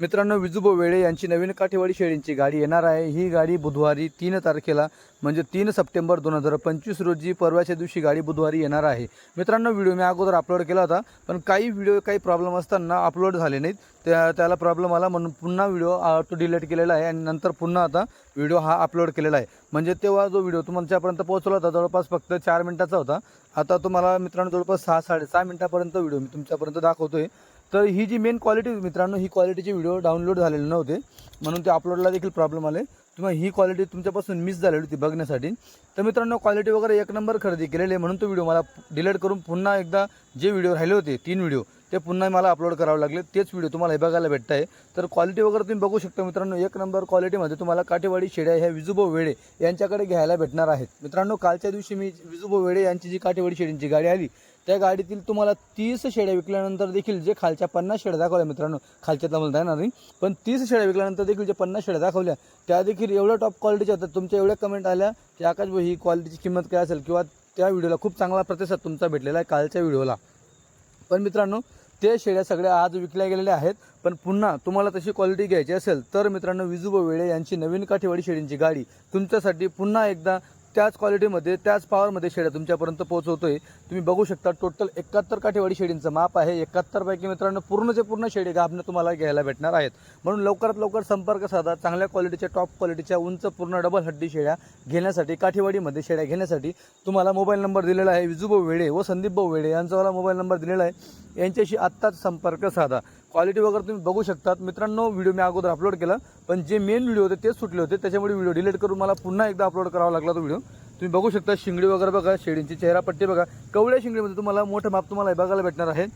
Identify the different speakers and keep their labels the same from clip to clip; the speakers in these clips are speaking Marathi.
Speaker 1: मित्रांनो विजुबो वेळे यांची नवीन काठेवाडी शेळींची गाडी येणार आहे. ही गाडी बुधवारी तीन तारखेला म्हणजे तीन सप्टेंबर दोन हजार पंचवीस रोजी परवाच्या दिवशी गाडी बुधवारी येणार आहे. मित्रांनो व्हिडिओ मी अगोदर अपलोड केला होता पण काही व्हिडिओ काही प्रॉब्लेम असताना अपलोड झाले नाहीत. त्या त्याला प्रॉब्लेम आला म्हणून पुन्हा व्हिडिओ तो डिलीट केलेला आहे आणि नंतर पुन्हा आता व्हिडिओ हा अपलोड केलेला आहे. म्हणजे तेव्हा जो व्हिडिओ तुमच्यापर्यंत पोहोचला होता जवळपास फक्त चार मिनिटाचा होता. आता तुम्हाला मित्रांनो जवळपास सहा साडेसहा मिनिटापर्यंत व्हिडिओ मी तुमच्यापर्यंत दाखवतो आहे तर ही जी मेन क्वालिटी मित्रांनो ही क्वालिटीचे व्हिडिओ डाउनलोड झालेले नव्हते. म्हणून ते अपलोडला देखील प्रॉब्लेम आले तुम्हाला ही क्वालिटी तुमच्यापासून मिस झालेली होती बघण्यासाठी. तर मित्रांनो क्वालिटी वगैरे एक नंबर खरेदी केलेली आहे. म्हणून तो व्हिडिओ मला डिलीट करून पुन्हा एकदा जे व्हिडिओ राहिले होते तीन व्हिडिओ ते पुन्हा मला अपलोड करावे लागले. तेच व्हिडिओ तुम्हाला हे बघायला भेटत आहे तर क्वालिटी वगैरे तुम्ही बघू शकता मित्रांनो. एक नंबर क्वालिटीमध्ये तुम्हाला काठेवाडी शेड्या ह्या विजुबो वेळे यांच्याकडे घ्यायला भेटणार आहेत. मित्रांनो कालच्या दिवशी मी विजुबो वेळे यांची जी काठेवाडी शेडींची गाडी आली त्या गाडीतील तुम्हाला तीस शेड्या विकल्यानंतर देखील जे खालच्या पन्नास शेड्या दाखवल्या मित्रांनो खालच्यातला मला येणार नाही पण तीस शेड्या विकल्यानंतर देखील जे पन्नास शेड्या दाखवल्या त्या देखील एवढ्या टॉप क्वालिटीच्या होतात तुमच्या एवढ्या कमेंट आल्या की आकाश भाऊ ही क्वालिटीची किंमत काय असेल? किंवा त्या व्हिडिओला खूप चांगला प्रतिसाद तुमचा भेटलेला आहे कालच्या व्हिडिओला पण मित्रांनो ते शेळ्या सगळ्या आज विकल्या गेलेल्या आहेत. पण पुन्हा तुम्हाला तशी क्वालिटी घ्यायची असेल तर मित्रांनो विजुबो वेळे यांची नवीन काठीवाडी शेळींची गाडी तुमच्यासाठी पुन्हा एकदा त्याच क्वालिटीमध्ये त्याच पॉवरमध्ये शेळ्या तुमच्यापर्यंत पोहोचवतोय. तुम्ही बघू शकता टोटल एकाहत्तर काठीवाडी शेडींचं माप आहे. एकाहत्तरपैकी मित्रांनो पूर्णचे पूर्ण शेळी गाभणं तुम्हाला घ्यायला भेटणार आहेत. म्हणून लवकरात लवकर संपर्क साधा चांगल्या क्वालिटीच्या टॉप क्वालिटीच्या उंच पूर्ण डबल हड्डी शेळ्या घेण्यासाठी काठीवाडीमध्ये शेळ्या घेण्यासाठी तुम्हाला मोबाईल नंबर दिलेला आहे. विजुभाऊ वेळे व संदीप भाऊ वेळे यांचा मला मोबाईल नंबर दिलेला आहे. यांच्याशी आत्ताच संपर्क साधा. क्वालिटी वगैरे तुम्ही बघू शकतात. मित्रांनो व्हिडिओ मी अगोदर अपलोड केला पण जे मेन व्हिडिओ होते तेच सुटले होते. त्याच्यामुळे व्हिडिओ डिलीट करून मला पुन्हा एकदा अपलोड करावा लागला तो व्हिडिओ तुम्ही बघू शकता शिंगडी वगैरे बघा शेळींची चेहरापट्टी बघा. कवड्या शिंगडीमध्ये तुम्हाला मोठं माप तुम्हाला हे बघायला भेटणार आहे.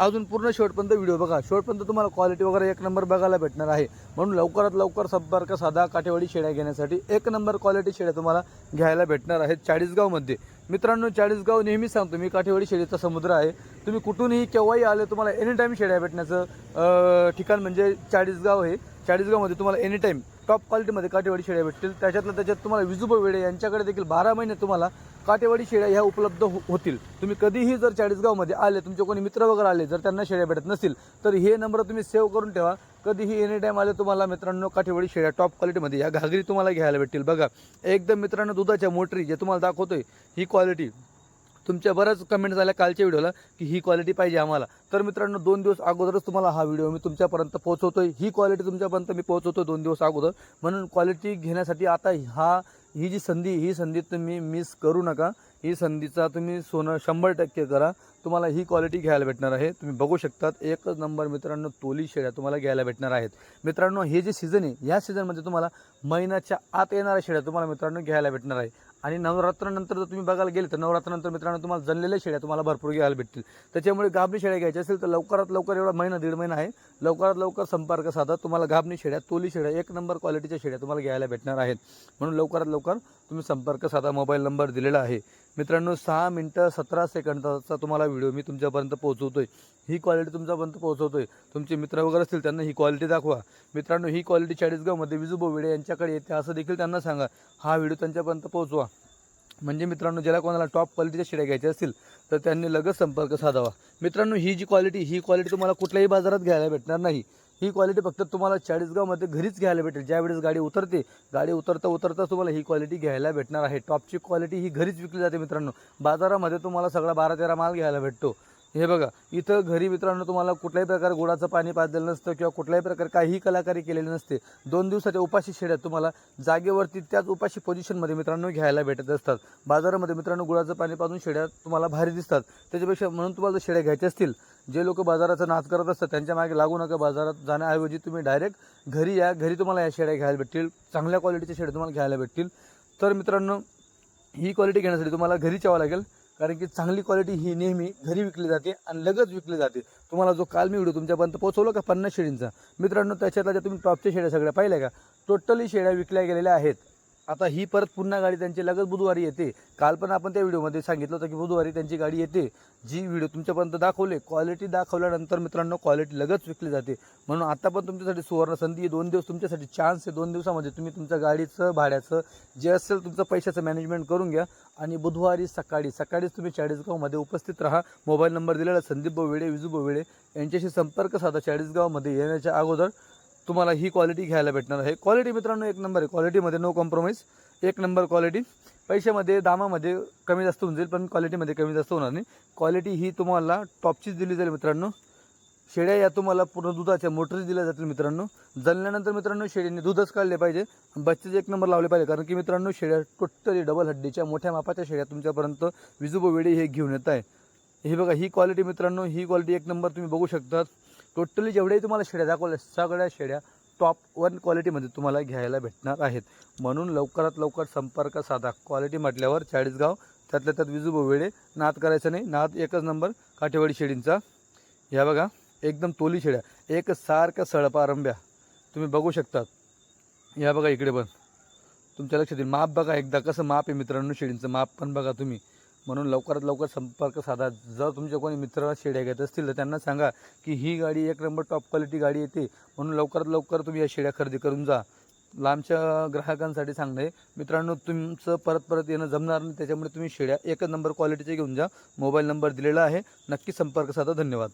Speaker 1: अजून पूर्ण शेवटपर्यंत व्हिडिओ बघा. शेवटपर्यंत तुम्हाला क्वालिटी वगैरे एक नंबर बघायला भेटणार आहे. म्हणून लवकरात लवकर संपर्क साधा काठेवाडी शेळ्या घेण्यासाठी एक नंबर क्वालिटी शेळ्या तुम्हाला घ्यायला भेटणार आहेत चाळीसगावमध्ये. मित्रांनो चाळीसगाव नेहमी सांगतो मी काठेवाडी शेळीचा समुद्र आहे. तुम्ही कुठूनही केव्हाही आले तुम्हाला एनी टाईम शेळ्या भेटण्याचं ठिकाण म्हणजे चाळीसगाव हे चाळीसगावमध्ये तुम्हाला एनी टाईम टॉप क्वालिटीमध्ये काठेवाडी शेळ्या भेटतील. त्याच्यातलं त्याच्यात तुम्हाला विजुबो वेळे यांच्याकडे देखील बारा महिने तुम्हाला काटेवाडी शेळ्या ह्या उपलब्ध हो- होतील. तुम्ही कधीही जर चाळीसगावमध्ये आले तुमचे कोणी मित्र वगैरे आले जर त्यांना शेळ्या भेटत नसतील तर हे नंबर तुम्ही सेव्ह करून ठेवा. कधीही एनी टाईम आले तुम्हाला मित्रांनो काठेवाडी शेळ्या टॉप क्वालिटीमध्ये या घागरी तुम्हाला घ्यायला भेटतील. बघा एकदम मित्रांनो दुधाच्या मोटरी जे तुम्हाला दाखवतोय ही क्वालिटी तुमच्या बऱ्याच कमेंट झाल्या कालच्या व्हिडिओला की ही क्वालिटी पाहिजे आम्हाला. तर मित्रांनो दोन दिवस अगोदरच तुम्हाला हा व्हिडिओ मी तुमच्यापर्यंत पोहोचवतोय. ही क्वालिटी तुमच्यापर्यंत मी पोहोचवतो दोन दिवस अगोदर. म्हणून क्वालिटी घेण्यासाठी आता हा ही जी संधी ही संधी तुम्ही मिस करू नका. ही संधीचा तुम्ही सोनं शंभर टक्के करा. तुम्हाला ही क्वालिटी घ्यायला भेटणार आहे. तुम्ही बघू शकतात एकच नंबर मित्रांनो तोली शेळ्या तुम्हाला घ्यायला भेटणार आहेत. मित्रांनो हे जे सीझन आहे या सीझनमध्ये तुम्हाला महिन्याच्या आत येणाऱ्या शेळ्या तुम्हाला मित्रांनो घ्यायला भेटणार आहे. आणि नवरात्रानंतर जर तुम्ही बघायला गेले तर नवरात्रानंतर मित्रांनो तुम्हाला जनलेल्या शेळ्या तुम्हाला भरपूर घ्यायला भेटतील. त्याच्यामुळे गाभणी शेळ्या घ्यायच्या असेल तर लवकरात लवकर एवढा महिना दीड महिना आहे. लवकरात लवकर संपर्क साधा. तुम्हाला गाभणी शेळ्या तोली शेळ्या एक नंबर क्वालिटीच्या शेळ्या तुम्हाला घ्यायला भेटणार आहेत. म्हणून लवकरात लवकर तुम्ही संपर्क साधा. मोबाईल नंबर दिलेला आहे. मित्रांनो सहा मिनटं सतरा सेकंदाचा तुम्हाला व्हिडिओ मी तुमच्यापर्यंत पोहोचवतोय. ही क्वालिटी तुमच्यापर्यंत पोहोचवतो आहे तुमचे मित्र वगैरे असतील त्यांना ही क्वालिटी दाखवा. मित्रांनो ही क्वालिटी चाळीसगावमध्ये विजू बोविडे यांच्याकडे येते असं देखील त्यांना सांगा. हा व्हिडिओ त्यांच्यापर्यंत पोहोचवा. म्हणजे मित्रांनो ज्याला कोणाला टॉप क्वालिटीच्या शिड्या घ्यायच्या असतील तर त्यांनी लगेच संपर्क साधावा. मित्रांनो ही जी क्वालिटी ही क्वालिटी तुम्हाला कुठल्याही बाजारात घ्यायला भेटणार नाही. ही क्वालिटी फक्त तुम्हाला चाळीसगावमध्ये घरीच घ्यायला भेटेल. ज्यावेळेस गाडी उतरते गाडी उतरता उतरता तुम्हाला ही क्वालिटी घ्यायला भेटणार आहे. टॉपची क्वालिटी ही घरीच विकली जाते मित्रांनो. बाजारामध्ये तुम्हाला सगळा बारा तेरा माल घ्यायला भेटतो. हे बघा इथं घरी मित्रांनो तुम्हाला कुठल्याही प्रकारे गोडाचं पाणी पाजलेलं नसतं किंवा कुठल्याही प्रकारे काहीही कलाकारी केलेली नसते. दोन दिवसाच्या उपाशी शेड्या तुम्हाला जागेवरती त्याच उपाशी पोझिशनमध्ये मित्रांनो घ्यायला भेटत असतात. बाजारामध्ये मित्रांनो गुळाचं पाणी पाजून शेड्या तुम्हाला भारी दिसतात. त्याच्यापेक्षा म्हणून तुम्हाला जर शेड्या घ्यायच्या असतील जे लोक बाजाराचा नाच करत असतात त्यांच्या मागे लागू नका बाजारात जाण्याऐवजी तुम्ही डायरेक्ट घरी या घरी तुम्हाला या शेड्या घ्यायला भेटतील. चांगल्या क्वालिटीच्या शेड्या तुम्हाला घ्यायला भेटतील. तर मित्रांनो ही क्वालिटी घेण्यासाठी तुम्हाला घरीच यावं लागेल. कारण की चांगली क्वालिटी ही नेहमी घरी विकली जाते आणि लगेच विकली जाते. तुम्हाला जो काल मी व्हिडिओ तुमच्यापर्यंत पोहोचवलो का पन्नास शेळींचा? मित्रांनो त्याच्यातल्या ज्या तुम्ही टॉपच्या शेळ्या सगळ्या पाहिल्या का? टोटली शेळ्या विकल्या गेलेल्या आहेत. आता ही परत पुन्हा गाडी त्यांची लगेच बुधवारी येते. काल पण आपण त्या व्हिडिओमध्ये सांगितलं होतं की बुधवारी त्यांची गाडी येते. जी व्हिडिओ तुमच्यापर्यंत दाखवले क्वालिटी दाखवल्यानंतर मित्रांनो क्वालिटी लगेच विकली जाते. म्हणून आता पण तुमच्यासाठी सुवर्ण संधी आहे दोन दिवस तुमच्यासाठी चान्स आहे दोन दिवसामध्ये तुम्ही तुमच्या गाडीचं भाड्याचं जे असेल तुमचं पैशाचं मॅनेजमेंट करून घ्या. आणि बुधवारी सकाळी सकाळीच तुम्ही चाळीसगावमध्ये उपस्थित राहा. मोबाईल नंबर दिलेला संदीप वेळे विजू वेळे यांच्याशी संपर्क साधा चाळीसगावमध्ये येण्याच्या अगोदर. तुम्हाला ही क्वालिटी घ्यायला भेटणार आहे. क्वालिटी मित्रांनो एक नंबर आहे. क्वालिटीमध्ये नो कॉम्प्रोमाइज एक नंबर क्वालिटी पैशामध्ये दामामध्ये कमी जास्त होऊन जाईल पण क्वालिटीमध्ये कमी जास्त होणार नाही. क्वालिटी ही तुम्हाला टॉपचीच दिली जाईल मित्रांनो. शेळ्या या तुम्हाला पूर्ण दुधाच्या मोटरीच दिल्या जातील मित्रांनो. जळल्यानंतर मित्रांनो शेळ्यांनी दूधच काढले पाहिजे. बच्चेच एक नंबर लावले पाहिजे कारण की मित्रांनो शेळ्या टोटली डबल हड्डीच्या मोठ्या मापाच्या शेळ्या तुमच्यापर्यंत विजुबो वेळी हे घेऊन येत आहे. हे बघा ही क्वालिटी मित्रांनो ही क्वालिटी एक नंबर तुम्ही बघू शकतात. टोटली जेवढ्याही तुम्हाला शेड्या दाखवल्या सगळ्या शेड्या टॉप वन क्वालिटीमध्ये तुम्हाला घ्यायला भेटणार आहेत. म्हणून लवकरात लवकर संपर्क साधा. क्वालिटी म्हटल्यावर चाळीसगाव त्यातल्या त्यात विजू वेळे. नाद करायचं नाही. नाद एकच नंबर काठेवाडी शेळींचा ह्या बघा एकदम तोली शेड्या. एक सारख्या सळपारंब्या तुम्ही बघू शकतात. या बघा इकडे पण. तुमच्या लक्षात येईल. माप बघा एकदा. कसं माप आहे मित्रांनो शेळींचं माप पण बघा तुम्ही. म्हणून लवकरात लवकर संपर्क साधा. जर तुमचे कोणी मित्र शेड्या घेत असतील तर त्यांना सांगा की ही गाडी एक नंबर टॉप क्वालिटी गाडी येते म्हणून लवकरात लवकर तुम्ही या शेड्या खरेदी करून जा. लांबच्या ग्राहकांसाठी सांगणं आहे मित्रांनो तुमचं परत परत येणं जमणार नाही त्याच्यामुळे तुम्ही शेड्या एकच नंबर क्वालिटीचे घेऊन जा. मोबाईल नंबर दिलेला आहे. नक्की संपर्क साधा. धन्यवाद.